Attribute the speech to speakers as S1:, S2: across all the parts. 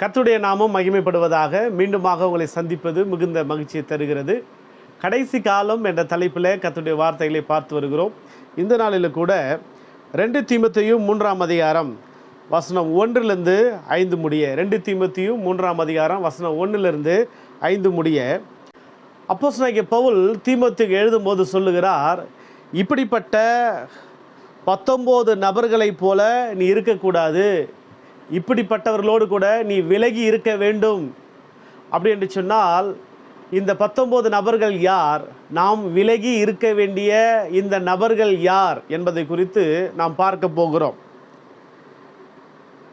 S1: கத்துடைய நாமம் மகிமைப்படுவதாக மீண்டுமாக உங்களை சந்திப்பது மிகுந்த மகிழ்ச்சியை தருகிறது. கடைசி காலம் என்ற தலைப்பில் கத்துடைய வார்த்தைகளை பார்த்து வருகிறோம். இந்த நாளில் கூட ரெண்டு தீமத்தையும் மூன்றாம் அதிகாரம் வசனம் ஒன்றிலிருந்து ஐந்து முடிய ரெண்டு தீமத்தையும் மூன்றாம் அதிகாரம் வசனம் ஒன்றிலிருந்து ஐந்து முடிய. அப்போஸ்தலனாகிய பவுல் தீமோத்தேயுக்கு எழுதும்போது சொல்லுகிறார் இப்படிப்பட்ட பத்தொம்போது நபர்களைப் போல நீ இருக்கக்கூடாது. இப்படிப்பட்டவர்களோடு கூட நீ விலகி இருக்க வேண்டும். அப்படி என்று சொன்னால் இந்த பத்தொம்போது நபர்கள் யார்? நாம் விலகி இருக்க வேண்டிய இந்த நபர்கள் யார் என்பதை குறித்து நாம் பார்க்க போகிறோம்.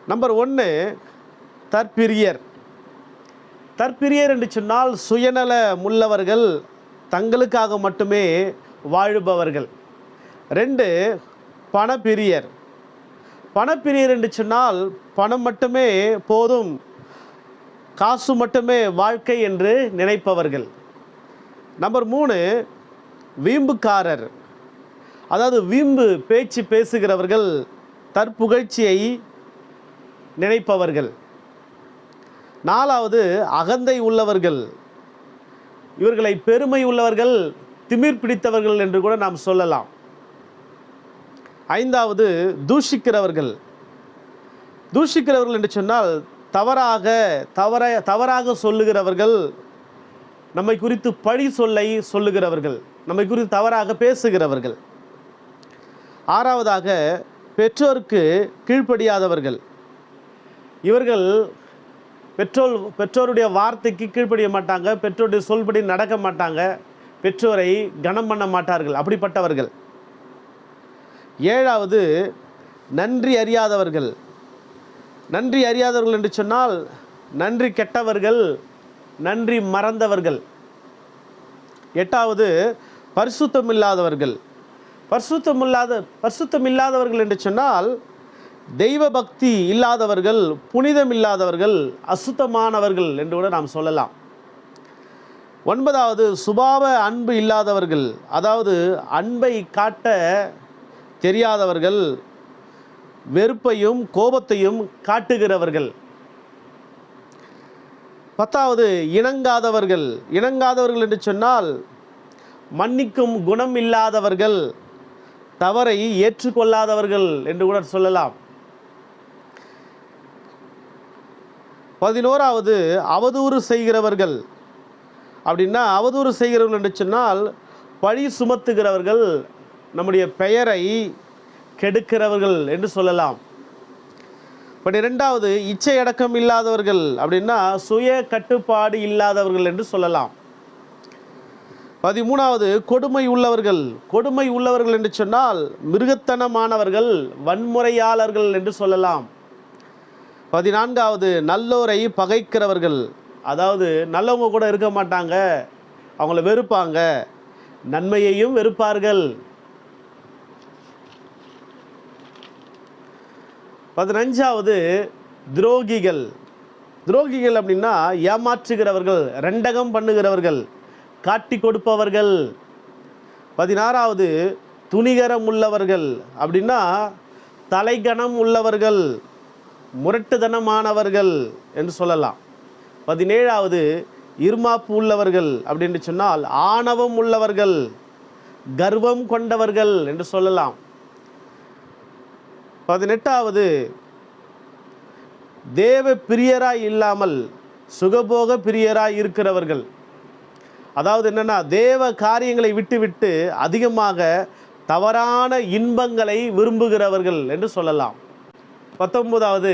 S1: நம்பர் ஒன்று தற்பிரியர். தற்பிரியர் என்று சொன்னால் சுயநல முள்ளவர்கள் தங்களுக்காக மட்டுமே வாழுபவர்கள். ரெண்டு பணப்பிரியர். பணப்பிரியர் என்று சொன்னால் பணம் மட்டுமே போதும் காசு மட்டுமே வாழ்க்கை என்று நினைப்பவர்கள். நம்பர் மூணு வீம்புக்காரர். அதாவது வீம்பு பேச்சு பேசுகிறவர்கள் தற்புகழ்ச்சியை நினைப்பவர்கள். நாலாவது அகந்தை உள்ளவர்கள். இவர்களை பெருமை உள்ளவர்கள் திமிர் பிடித்தவர்கள் என்று கூட நாம் சொல்லலாம். ஐந்தாவது தூஷிக்கிறவர்கள். தூஷிக்கிறவர்கள் என்று சொன்னால் தவறாக தவற தவறாக சொல்லுகிறவர்கள் நம்மை குறித்து பழி சொல்லை சொல்லுகிறவர்கள் நம்மை குறித்து தவறாக பேசுகிறவர்கள். ஆறாவதாக பெற்றோருக்கு கீழ்ப்படியாதவர்கள். இவர்கள் பெற்றோர் பெற்றோருடைய வார்த்தைக்கு கீழ்ப்படிய மாட்டாங்க பெற்றோருடைய சொல்படி நடக்க மாட்டாங்க பெற்றோரை கனம் பண்ண மாட்டார்கள் அப்படிப்பட்டவர்கள். ஏழாவது நன்றி அறியாதவர்கள். நன்றி அறியாதவர்கள் என்று சொன்னால் நன்றி கெட்டவர்கள் நன்றி மறந்தவர்கள். எட்டாவது பரிசுத்தம் இல்லாதவர்கள் பரிசுத்தம் இல்லாத பரிசுத்தம் இல்லாதவர்கள் என்று சொன்னால் தெய்வ பக்தி இல்லாதவர்கள் புனிதம் இல்லாதவர்கள் அசுத்தமானவர்கள் என்று கூட நாம் சொல்லலாம். ஒன்பதாவது சுபாவ அன்பு இல்லாதவர்கள். அதாவது அன்பை காட்ட தெரியாதவர்கள் வெறுப்பையும் கோபத்தையும் காட்டுகிறவர்கள். பத்தாவது இணங்காதவர்கள். இணங்காதவர்கள் என்று சொன்னால் மன்னிக்கும் குணம் இல்லாதவர்கள் தவறை ஏற்றுக்கொள்ளாதவர்கள் என்று கூட சொல்லலாம். பதினோராவது அவதூறு செய்கிறவர்கள். அப்படின்னா அவதூறு செய்கிறவர்கள் என்று சொன்னால் பழி சுமத்துகிறவர்கள் நம்முடைய பெயரை கெடுக்கிறவர்கள் என்று சொல்லலாம். பன்னிரெண்டாவது இச்சை அடக்கம் இல்லாதவர்கள் அப்படின்னா சுய கட்டுப்பாடு இல்லாதவர்கள் என்று சொல்லலாம். பதிமூணாவது கொடுமை உள்ளவர்கள். கொடுமை உள்ளவர்கள் என்று சொன்னால் மிருகத்தனமானவர்கள் வன்முறையாளர்கள் என்று சொல்லலாம். பதினான்காவது நல்லோரை பகைக்கிறவர்கள். அதாவது நல்லவங்க கூட இருக்க மாட்டாங்க. அவங்கள வெறுப்பாங்க. நன்மையையும் வெறுப்பார்கள். பதினஞ்சாவது துரோகிகள். துரோகிகள் அப்படின்னா ஏமாற்றுகிறவர்கள் ரெண்டகம் பண்ணுகிறவர்கள் காட்டி கொடுப்பவர்கள். பதினாறாவது துணிகரம் உள்ளவர்கள் அப்படின்னா தலைகணம் உள்ளவர்கள் முரட்டுதனமானவர்கள் என்று சொல்லலாம். பதினேழாவது இருமாப்பு உள்ளவர்கள் அப்படின்னு சொன்னால் ஆணவம் உள்ளவர்கள் கர்வம் கொண்டவர்கள் என்று சொல்லலாம். பதினெட்டாவது தேவ பிரியராய் இல்லாமல் சுகபோக பிரியராய் இருக்கிறவர்கள். அதாவது என்னென்னா தேவ காரியங்களை விட்டுவிட்டு அதிகமாக தவறான இன்பங்களை விரும்புகிறவர்கள் என்று சொல்லலாம். பத்தொன்பதாவது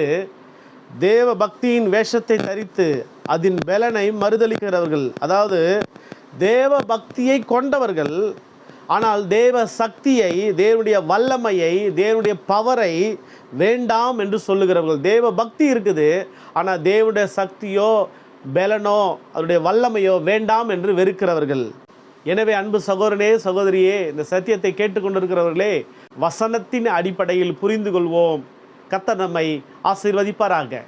S1: தேவ பக்தியின் வேஷத்தை தரித்து அதன் பலனை மறுதளிக்கிறவர்கள். அதாவது தேவ பக்தியை கொண்டவர்கள் ஆனால் தேவ சக்தியை தேவனுடைய வல்லமையை தேவனுடைய பவரை வேண்டாம் என்று சொல்லுகிறவர்கள். தேவ பக்தி இருக்குது ஆனால் தேவனுடைய சக்தியோ பலனோ அதனுடைய வல்லமையோ வேண்டாம் என்று வெறுக்கிறவர்கள். எனவே அன்பு சகோதரனே சகோதரியே இந்த சத்தியத்தை கேட்டுக்கொண்டிருக்கிறவர்களே வசனத்தின் அடிப்படையில் புரிந்து கொள்வோம் கத்த நம்மை ஆசீர்வதிப்பாராக.